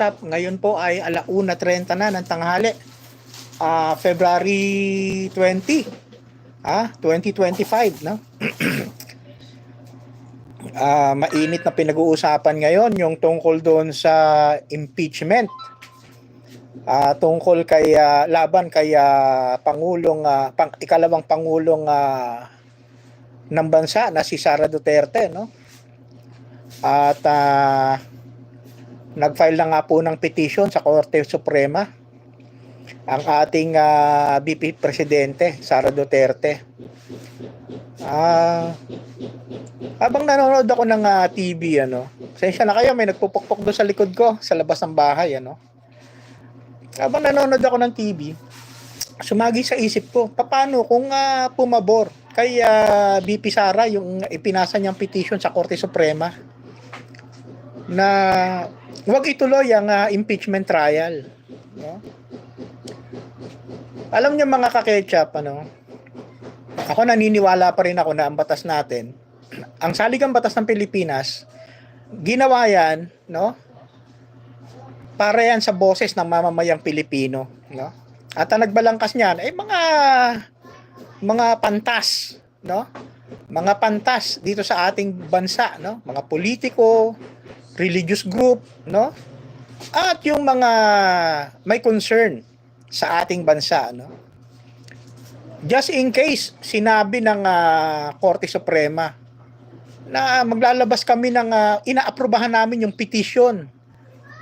nag-uusap. Ngayon po ay alauna 30 na ng tanghali. Ah, February 20. Ah, 2025, no? Ah, mainit na pinag-uusapan ngayon yung tungkol doon sa impeachment. Ah, tungkol kay ah, laban kay ah, pangulong ah, pang, ikalawang pangulong ah, ng bansa na si Sara Duterte, no? At ah, nag-file na nga po ng petition sa Korte Suprema ang ating ah, VP Presidente, Sara Duterte. Ah, habang nanonood ako ng ah, TV, ano, sensya na kayo, may nagpupukpok doon sa likod ko, sa labas ng bahay, ano. Habang nanonood ako ng TV, sumagi sa isip ko, paano kung ah, pumabor kay ah, VP Sara yung ipinasa niyang petition sa Korte Suprema na huwag ituloy ang ah, impeachment trial. No? Alam niyo mga kaketchup, ano, ako naniniwala pa rin ako na ang batas natin, ang saligang batas ng Pilipinas, ginawa yan, no? Para yan sa boses ng mamamayang Pilipino, no? At ang nagbalangkas niyan ay mga mga pantas, no? Mga pantas dito sa ating bansa, no? Mga politiko, religious group, no? At yung mga may concern sa ating bansa, no? Just in case sinabi ng ah, Korte Suprema na maglalabas kami ng ah, inaaprubahan namin yung petition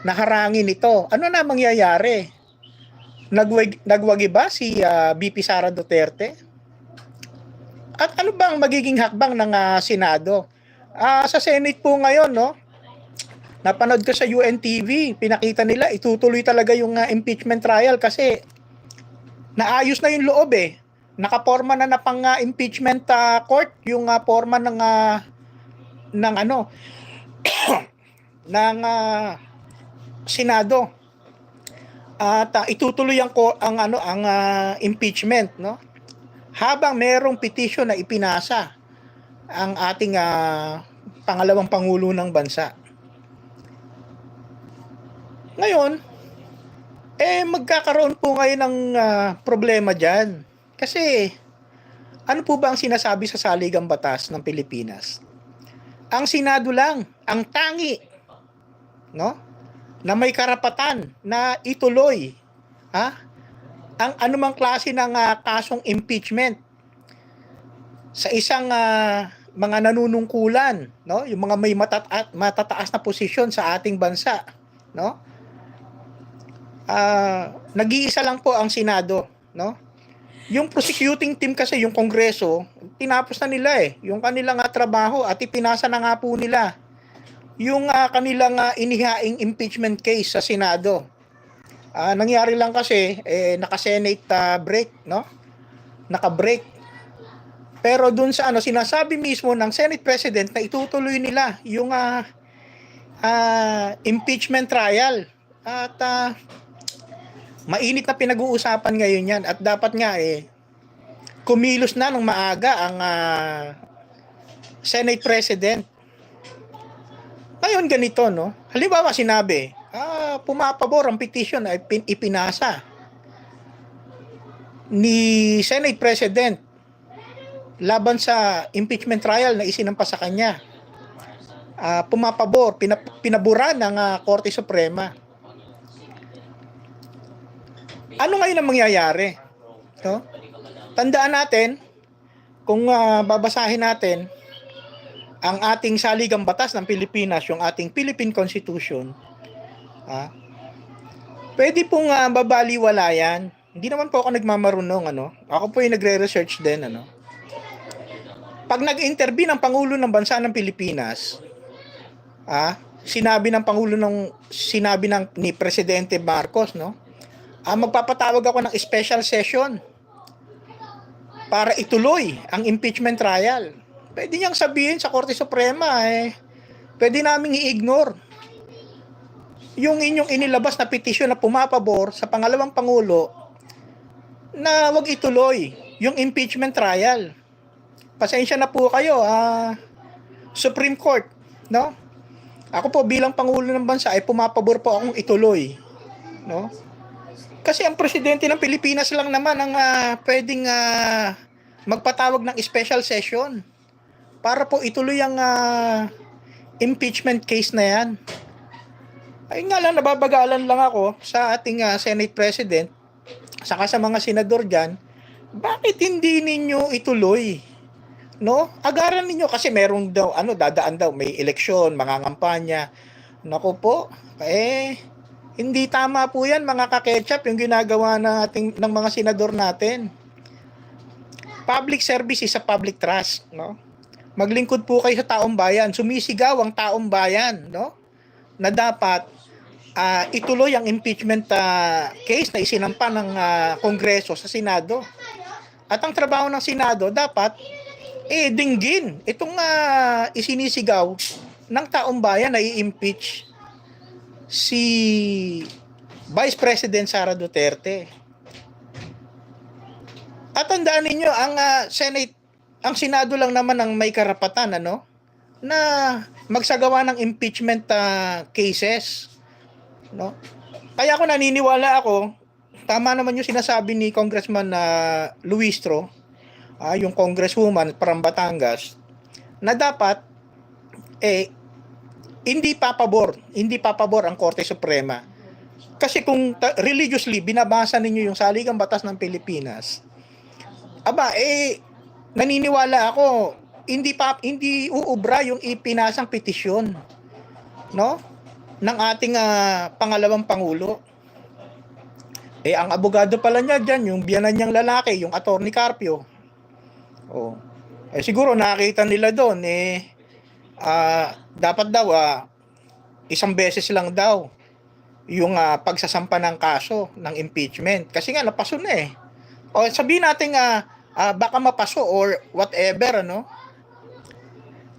na harangin ito. Ano na mangyayari? Nagwag, nagwagi ba si ah, BP Sara Duterte? At ano bang magiging hakbang ng ah, Senado? Ah, sa Senate po ngayon, no? Napanood ko sa UNTV, pinakita nila itutuloy talaga yung ah, impeachment trial kasi naayos na yung loob eh. Nakaporma na na pang ah, impeachment ah, court yung ah, forma ng ah, ng ano ng ah, Senado. At ah, itutuloy ang ang ano ang ah, impeachment, no? Habang merong petition na ipinasa ang ating ah, pangalawang pangulo ng bansa. Ngayon, eh magkakaroon po ngayon ng ah, problema diyan. Kasi ano po ba ang sinasabi sa saligang batas ng Pilipinas? Ang Senado lang, ang tangi, no? Na may karapatan na ituloy, ha? Ang anumang klase ng ah, kasong impeachment sa isang ah, mga nanunungkulan, no? Yung mga may matata- matataas na posisyon sa ating bansa, no? Ah, nag-iisa lang po ang Senado, no? Yung prosecuting team kasi, yung Kongreso, tinapos na nila eh. Yung kanilang ah, trabaho at ipinasa na nga po nila yung ah, kanilang ah, inihaing impeachment case sa Senado. Ah, nangyari lang kasi, eh, naka-Senate ah, break, no? Naka-break. Pero dun sa ano, sinasabi mismo ng Senate President na itutuloy nila yung ah, ah, impeachment trial. At ah, mainit na pinag-uusapan ngayon yan at dapat nga eh kumilos na ng maaga ang ah, Senate President. Ngayon ganito no. Halimbawa sinabi, ah pumapabor ang petition ay pin- ipinasa ni Senate President laban sa impeachment trial na isinampa sa kanya. Ah, pumapabor, pinap- pinaburan ng ah, Korte Suprema ano ngayon ang mangyayari? No? Tandaan natin, kung ah, babasahin natin ang ating saligang batas ng Pilipinas, yung ating Philippine Constitution, ah, pwede pong uh, babaliwalayan. Hindi naman po ako nagmamarunong, ano? Ako po yung nagre-research din, ano? Pag nag-intervene ang Pangulo ng Bansa ng Pilipinas, ah, sinabi ng Pangulo ng, sinabi ng ni Presidente Marcos, no? Ah, magpapatawag ako ng special session para ituloy ang impeachment trial. Pwede niyang sabihin sa Korte Suprema, eh, pwede naming i-ignore yung inyong inilabas na petisyon na pumapabor sa pangalawang pangulo na wag ituloy yung impeachment trial. Pasensya na po kayo, ah, Supreme Court, no? Ako po bilang pangulo ng bansa ay pumapabor po akong ituloy, no? Kasi ang presidente ng Pilipinas lang naman ang ah, pwedeng ah, magpatawag ng special session para po ituloy ang ah, impeachment case na yan. Ay nga lang, nababagalan lang ako sa ating ah, Senate President, saka sa mga senador dyan, bakit hindi ninyo ituloy? No? Agaran ninyo kasi meron daw, ano, dadaan daw, may eleksyon, mga kampanya. Naku po, eh, hindi tama po yan mga kaketchup yung ginagawa ng, ating, ng mga senador natin. Public service is a public trust, no? Maglingkod po kayo sa taong bayan. Sumisigaw ang taong bayan, no? Na dapat ah, ituloy ang impeachment ah, case na isinampa ng ah, Kongreso sa Senado. At ang trabaho ng Senado dapat eh dinggin itong ah, isinisigaw ng taong bayan na i-impeach si Vice President Sara Duterte. At tandaan ninyo, ang ah, Senate, ang Senado lang naman ang may karapatan, ano, na magsagawa ng impeachment ah, cases. No? Kaya ako naniniwala ako, tama naman yung sinasabi ni Congressman na Luistro, ah, yung congresswoman from Batangas, na dapat eh hindi papabor, hindi papabor ang Korte Suprema. Kasi kung religiously binabasa ninyo yung saligang batas ng Pilipinas, aba eh naniniwala ako hindi pa hindi uubra yung ipinasang petisyon no ng ating ah, pangalawang pangulo. Eh ang abogado pala niya diyan, yung biyanan niyang lalaki, yung attorney Carpio. Oh. Eh siguro nakita nila doon eh ah, dapat daw ah, isang beses lang daw yung ah, pagsasampa ng kaso ng impeachment kasi nga napaso na eh. O sabihin natin nga ah, baka mapaso or whatever ano.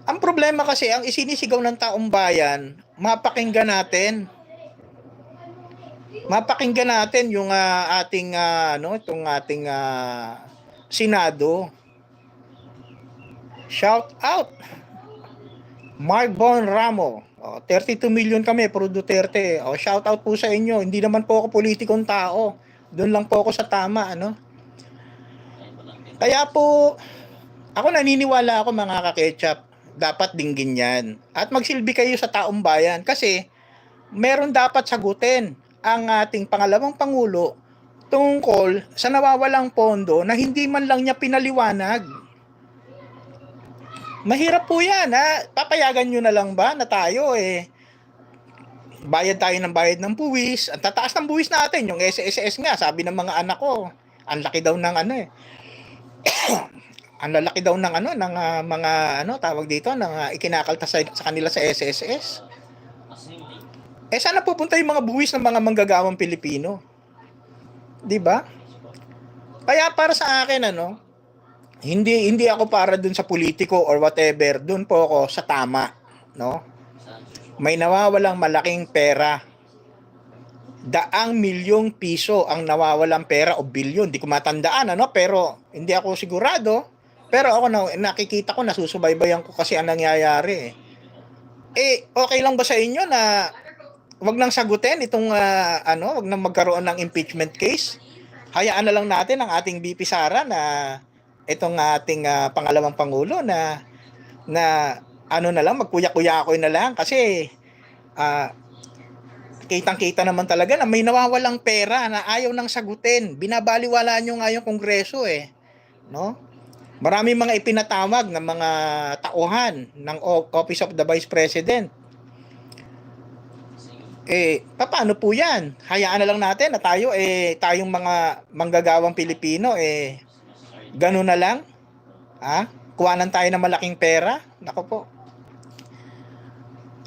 Ang problema kasi ang isinisigaw ng taong bayan, mapakinggan natin. Mapakinggan natin yung ah, ating ah, ano, itong ating ah, Senado. Shout out Mark Bon Ramo. Oh, 32 million kami, puro Duterte. Oh, shout out po sa inyo. Hindi naman po ako politikong tao. Doon lang po ako sa tama, ano? Kaya po, ako naniniwala ako mga kaketchup, dapat dinggin yan. At magsilbi kayo sa taong bayan kasi meron dapat sagutin ang ating pangalawang pangulo tungkol sa nawawalang pondo na hindi man lang niya pinaliwanag. Mahirap po yan, ha? Papayagan nyo na lang ba na tayo, eh, bayad tayo ng bayad ng buwis. Ang tataas ng buwis natin, yung SSS nga, sabi ng mga anak ko, ang laki daw ng ano eh. ang lalaki daw ng ano ng ah, mga ano tawag dito ng ah, ikinakaltas sa, sa kanila sa SSS. Eh sana pupunta yung mga buwis ng mga manggagawang Pilipino. 'Di ba? Kaya para sa akin ano, hindi hindi ako para dun sa politiko or whatever, dun po ako sa tama, no? May nawawalang malaking pera. Daang milyong piso ang nawawalang pera o bilyon, di ko matandaan ano, pero hindi ako sigurado. Pero ako na, nakikita ko, nasusubaybayan ko kasi ang nangyayari. Eh, eh okay lang ba sa inyo na wag nang sagutin itong ah, ano, wag nang magkaroon ng impeachment case? Hayaan na lang natin ang ating BP Sara na itong ating ah, pangalawang pangulo na na ano na lang magkuya-kuya ako na lang kasi ah kitang-kita naman talaga na may nawawalang pera na ayaw nang sagutin. Binabaliwala nyo nga yung kongreso eh. No? Marami mga ipinatawag ng mga tauhan ng Office of the Vice President. Eh, paano po yan? Hayaan na lang natin na tayo, eh, tayong mga manggagawang Pilipino, eh, ganun na lang? Ha? Kuwanan tayo ng malaking pera? Nako po.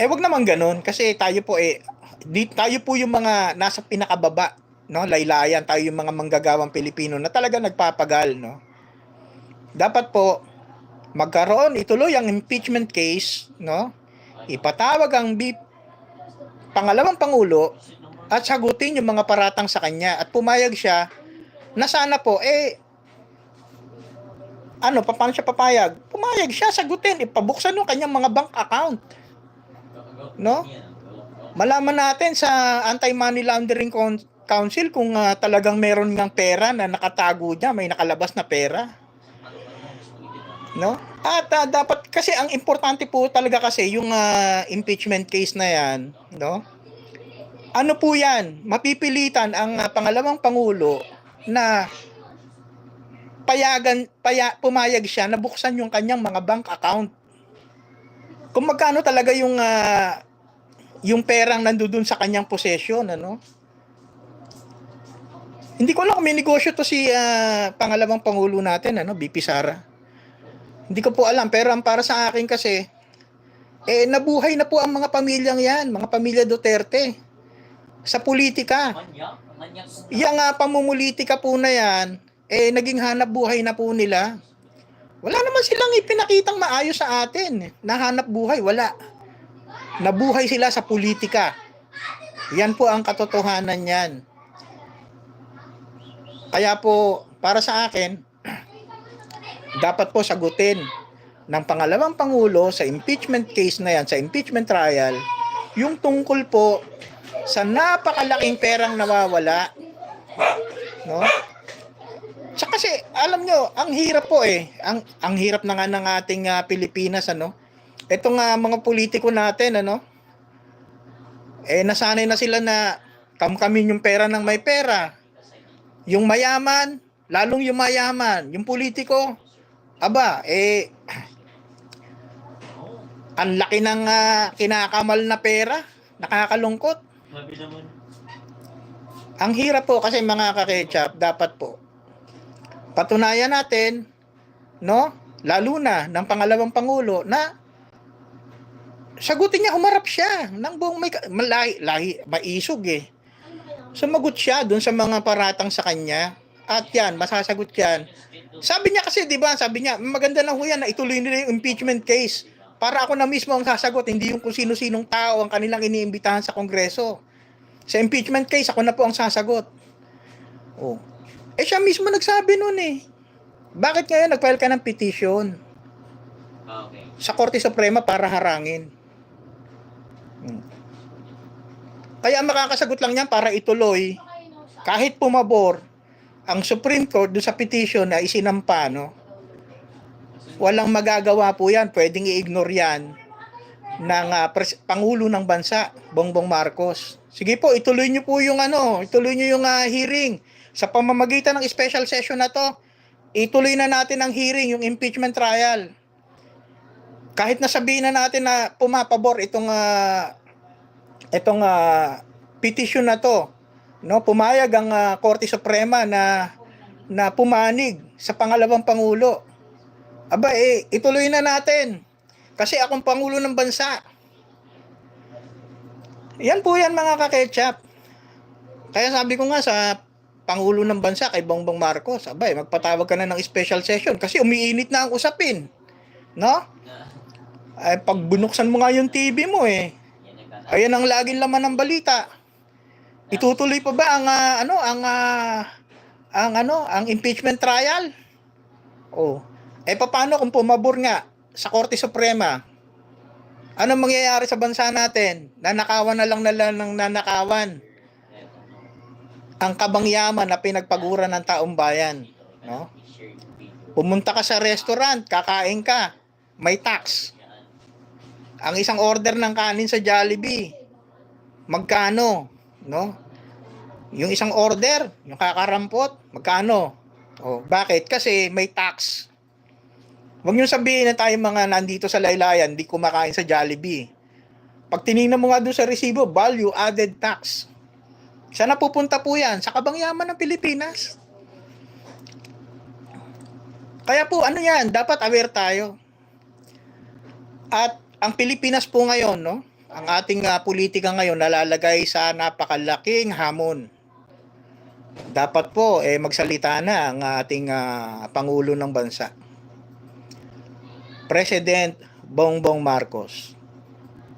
Eh, wag naman ganun. Kasi tayo po, eh, di, tayo po yung mga nasa pinakababa, no? Laylayan, tayo yung mga manggagawang Pilipino na talaga nagpapagal, no? Dapat po, magkaroon, ituloy ang impeachment case, no? Ipatawag ang BIP pangalawang pangulo at sagutin yung mga paratang sa kanya at pumayag siya na sana po eh ano pa paano siya papayag pumayag siya sagutin ipabuksan yung kanyang mga bank account no? Malaman natin sa Anti-Money Laundering Council kung ah, talagang meron ngang pera na nakatago niya, may nakalabas na pera. No? At ah, dapat kasi ang importante po talaga kasi yung ah, impeachment case na 'yan, no? Ano po 'yan? Mapipilitan ang ah, pangalawang pangulo na payagan paya, pumayag siya na buksan yung kanyang mga bank account. Kung magkano talaga yung ah, yung perang nandoon sa kanyang possession, ano? Hindi ko alam kung may negosyo to si ah, pangalawang pangulo natin, ano, BP Sara. Hindi ko po alam, pero ang para sa akin kasi, eh, nabuhay na po ang mga pamilyang yan, mga pamilya Duterte, sa politika. Yang nga pamumulitika po na yan, eh, naging hanap buhay na po nila. Wala naman silang ipinakitang maayos sa atin. Nahanap buhay, wala. Nabuhay sila sa politika. Yan po ang katotohanan yan. Kaya po, para sa akin, dapat po sagutin ng pangalawang pangulo sa impeachment case na yan, sa impeachment trial, yung tungkol po sa napakalaking perang nawawala. No? Sa kasi, alam nyo, ang hirap po eh. Ang, ang hirap na nga ng ating ah, Pilipinas, ano? Ito nga mga politiko natin, ano? Eh, nasanay na sila na kamkamin yung pera ng may pera. Yung mayaman, lalong yung mayaman. Yung politiko, aba, eh, ang laki ng ah, kinakamal na pera. Nakakalungkot. Ang hirap po kasi mga kaketchup, dapat po patunayan natin, no? Lalo na ng pangalawang pangulo na sagutin niya, humarap siya ng buong may malahi, lahi, maisog eh. Sumagot siya dun sa mga paratang sa kanya. At yan, masasagot yan. Sabi niya kasi, di ba, sabi niya, maganda na ho yan na ituloy nila yung impeachment case. Para ako na mismo ang sasagot, hindi yung kung sino-sinong tao ang kanilang iniimbitahan sa Kongreso. Sa impeachment case, ako na po ang sasagot. Oh. Eh siya mismo nagsabi nun eh. Bakit ngayon nag-file ka ng petition Ah, okay. sa Korte Suprema para harangin? Hmm. Kaya ang makakasagot lang niyan para ituloy, kahit pumabor, ang Supreme Court doon sa petition na isinampa, no? Walang magagawa po yan. Pwedeng i-ignore yan ng ah, pres- Pangulo ng Bansa, Bongbong Marcos. Sige po, ituloy niyo po yung ano, ituloy niyo yung ah, hearing. Sa pamamagitan ng special session na to, ituloy na natin ang hearing, yung impeachment trial. Kahit na sabihin na natin na pumapabor itong ah, itong ah, petition na to, no, pumayag ang ah, Korte Suprema na na pumanig sa pangalawang pangulo. Aba eh, ituloy na natin. Kasi akong pangulo ng bansa. Yan po yan mga kaketchup. Kaya sabi ko nga sa pangulo ng bansa kay Bongbong Marcos, abay, magpatawag ka na ng special session kasi umiinit na ang usapin. No? Ay, pag bunuksan mo nga yung TV mo eh. Ayan ang laging laman ng balita. Itutuloy pa ba ang ah, ano ang ah, ang ano ang impeachment trial? Oh. Eh paano kung pumabor nga sa Korte Suprema? Ano mangyayari sa bansa natin? Nanakawan na lang nila ng nanakawan. Ang kabangyaman na pinagpaguran ng taong bayan, no? Pumunta ka sa restaurant, kakain ka, may tax. Ang isang order ng kanin sa Jollibee, magkano, no? Yung isang order, yung kakarampot, magkano? Oh, bakit? Kasi may tax. Huwag niyo sabihin na tayo mga nandito sa laylayan, di kumakain sa Jollibee. Pag tinignan mo nga doon sa resibo, value added tax. Saan na pupunta po yan? Sa kabangyaman ng Pilipinas. Kaya po, ano yan? Dapat aware tayo. At ang Pilipinas po ngayon, no? Ang ating ah, politika ngayon nalalagay sa napakalaking hamon. Dapat po eh magsalita na ang ating ah, pangulo ng bansa. President Bongbong Marcos.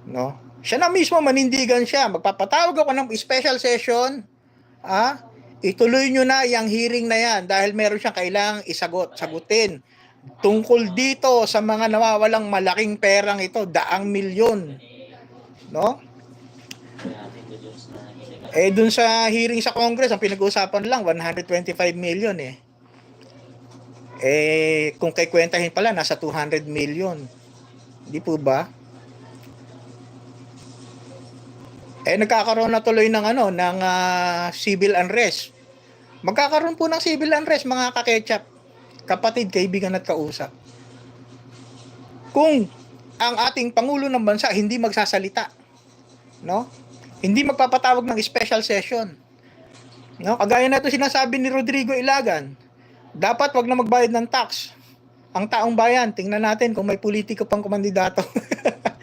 No? Siya na mismo manindigan siya. Magpapatawag ako ng special session. Ah, ituloy nyo na yung hearing na yan dahil meron siyang kailangang isagot, sagutin. Tungkol dito sa mga nawawalang malaking perang ito, daang milyon. no? Eh dun sa hearing sa Congress, ang pinag-uusapan lang 125 million eh. Eh kung kay kwentahin pala nasa 200 million. Di po ba? Eh nagkakaroon na tuloy ng ano ng ah, civil unrest. Magkakaroon po ng civil unrest mga kaketchup. Kapatid, kaibigan at kausap. Kung ang ating pangulo ng bansa hindi magsasalita, no? Hindi magpapatawag ng special session. No? Kagaya na ito sinasabi ni Rodrigo Ilagan, dapat wag na magbayad ng tax. Ang taong bayan, tingnan natin kung may politiko pang kumandidato.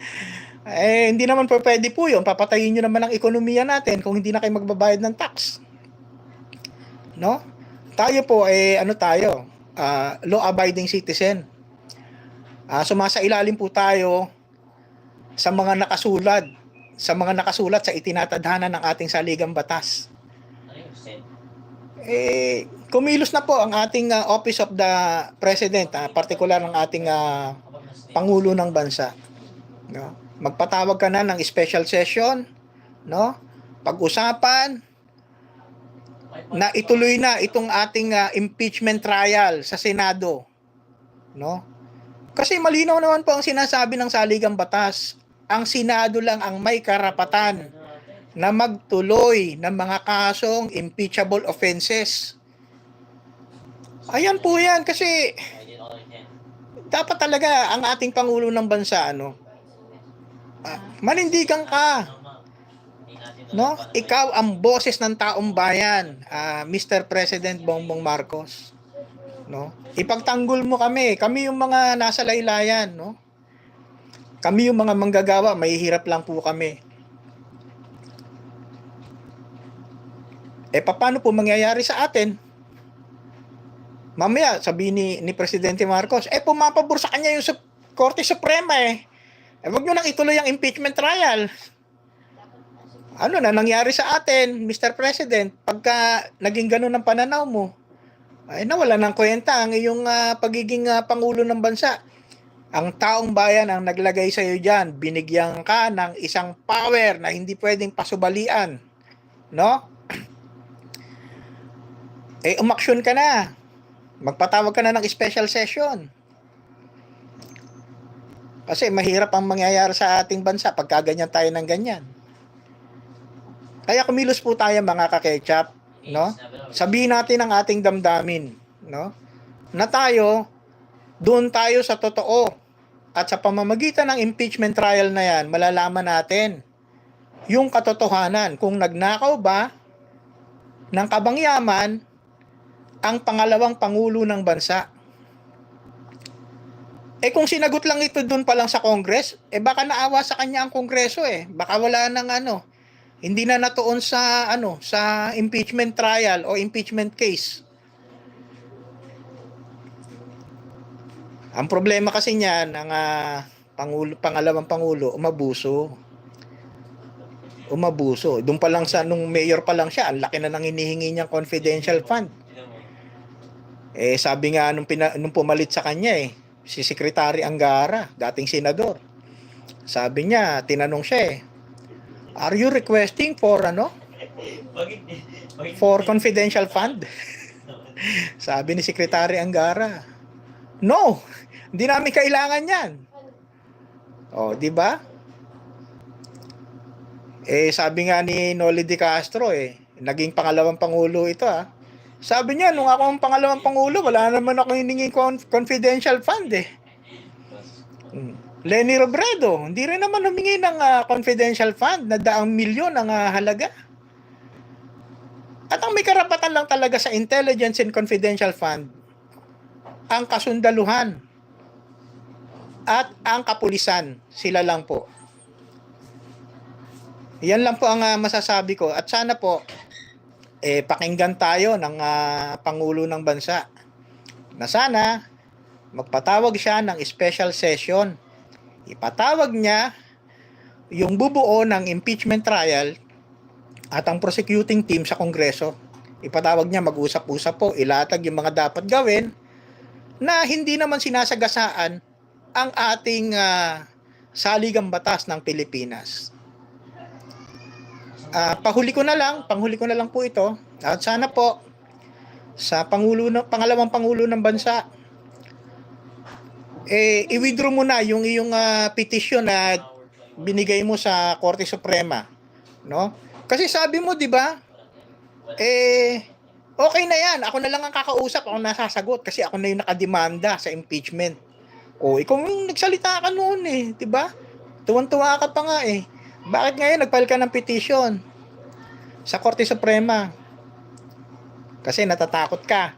eh, hindi naman po pwede po yun. Papatayin nyo naman ang ekonomiya natin kung hindi na kayo magbabayad ng tax. No? Tayo po, eh, ano tayo? Ah, law-abiding citizen. Ah, sumasa ilalim po tayo sa mga nakasulat sa mga nakasulat sa itinatadhana ng ating saligang batas. Ano? Eh, kumilos na po ang ating ah, Office of the President, ah, partikular ng ating nas- Pangulo ng Bansa. No? Magpatawag ka na ng special session, no? Pag-usapan na ituloy na itong ating ah, impeachment trial sa Senado, no? Kasi malinaw naman po ang sinasabi ng saligang batas. Ang Senado lang ang may karapatan na magtuloy ng mga kasong impeachable offenses. Ayan po yan kasi dapat talaga ang ating Pangulo ng Bansa, ano, ah, manindigan ka. No? Ikaw ang boses ng taong bayan, ah, Mr. President Bongbong Marcos. No? Ipagtanggol mo kami. Kami yung mga nasa laylayan, no? Kami yung mga manggagawa, mahihirap lang po kami. Eh paano po mangyayari sa atin? Mamaya, sabi ni, ni Presidente Marcos, eh pumapabor sa kanya yung Sup- Korte Suprema eh. Eh wag nyo nang ituloy ang impeachment trial ano na nangyari sa atin, Mr. President, pagka naging ganun ang pananaw mo, ay nawala ng kwenta ang iyong ah, pagiging ah, pangulo ng bansa. Ang taong bayan ang naglagay sa iyo diyan, binigyan ka ng isang power na hindi pwedeng pasubalian. No? Eh umaksyon ka na. Magpatawag ka na ng special session. Kasi mahirap ang mangyayari sa ating bansa pagka ganyan tayo ng ganyan. Kaya kumilos po tayo mga kaketchup, no? Sabihin natin ang ating damdamin, no? Na tayo, doon tayo sa totoo. At sa pamamagitan ng impeachment trial na yan, malalaman natin yung katotohanan kung nagnakaw ba ng kabangyaman ang pangalawang pangulo ng bansa. Eh kung sinagot lang ito doon pa lang sa Congress, eh baka naawa sa kanya ang Kongreso eh. Baka wala nang ano, hindi na natuon sa ano sa impeachment trial o impeachment case. Ang problema kasi niyan ang ah, pangulo pangalawang pangulo umabuso. Umabuso. Doon pa lang sa nung mayor pa lang siya, ang laki na nang hinihingi niyang confidential fund. Eh sabi nga nung, pina, nung pumalit sa kanya eh, si Secretary Angara, dating senador. Sabi niya, tinanong siya eh, Are you requesting for ano? For confidential fund? Sabi ni Secretary Angara. No, hindi namin kailangan 'yan. Oh, 'di ba? Eh sabi nga ni Noli De Castro eh, naging pangalawang pangulo ito ah. Sabi niya, nung ako ang pangalawang pangulo, wala naman ako hiningin con- confidential fund eh. Mm. Lenny Robredo, hindi rin naman humingi ng ah, confidential fund na daang milyon ang ah, halaga. At ang may karapatan lang talaga sa intelligence and confidential fund, ang kasundaluhan at ang kapulisan. Sila lang po. Yan lang po ang ah, masasabi ko. At sana po, eh, pakinggan tayo ng ah, Pangulo ng Bansa na sana magpatawag siya ng special session. Ipatawag niya yung bubuo ng impeachment trial at ang prosecuting team sa Kongreso. Ipatawag niya mag-usap-usap po, ilatag yung mga dapat gawin na hindi naman sinasagasaan ang ating ah, saligang batas ng Pilipinas. Ah, pahuli ko na lang, panghuli ko na lang po ito. At sana po sa pangulo ng pangalawang pangulo ng bansa eh i-withdraw mo na yung iyong ah, petition na binigay mo sa Korte Suprema, no? Kasi sabi mo, 'di ba? Eh okay na 'yan. Ako na lang ang kakausap, ako nasasagot kasi ako na yung nakademanda sa impeachment. O ikaw yung nagsalita ka noon eh, 'di ba? Tuwan-tuwa ka pa nga eh. Bakit ngayon nagfile ka ng petition sa Korte Suprema? Kasi natatakot ka.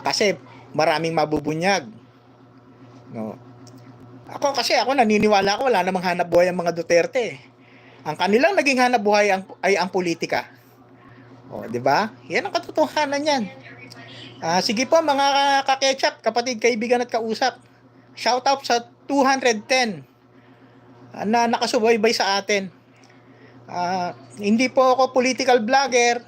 Kasi maraming mabubunyag. No. Ako kasi ako naniniwala ko wala namang hanap buhay ang mga Duterte. Ang kanilang naging hanap buhay ang, ay ang politika. O, di ba? Yan ang katotohanan niyan. Ah, sige po mga kaketchup, kapatid, kaibigan at kausap. Shout out sa 210 ah, na nakasubaybay sa atin. Ah, hindi po ako political vlogger.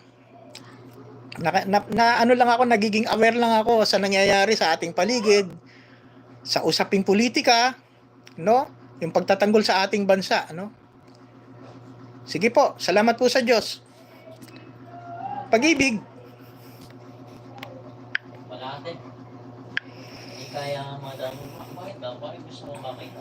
Na, na, na ano lang ako, nagiging aware lang ako sa nangyayari sa ating paligid, sa usaping politika, no? Yung pagtatanggol sa ating bansa, no? Sige po, salamat po sa Diyos. Pag-ibig. Wala natin. Hindi kaya nga madamo. Bakit ba? Bakit gusto mo makita?